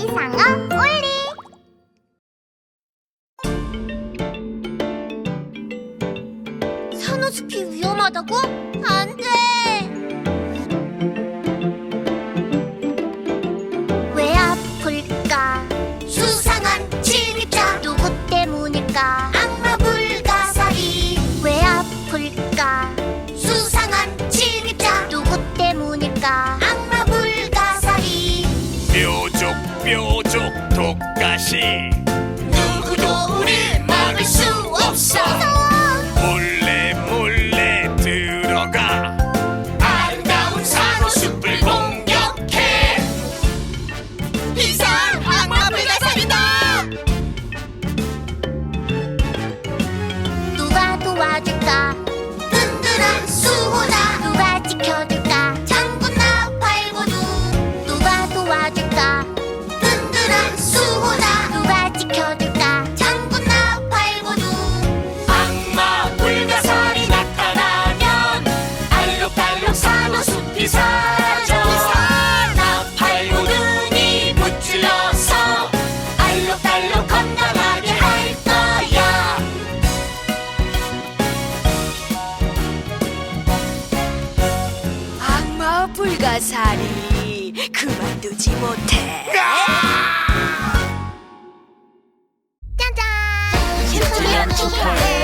이상어 올리 산호숲이 위험하다고? 안돼 그렇지 누구도 우리 막을 수 없어. 나 불가사리 그만두지 못해 아! 짠짠! 10주년 축하해!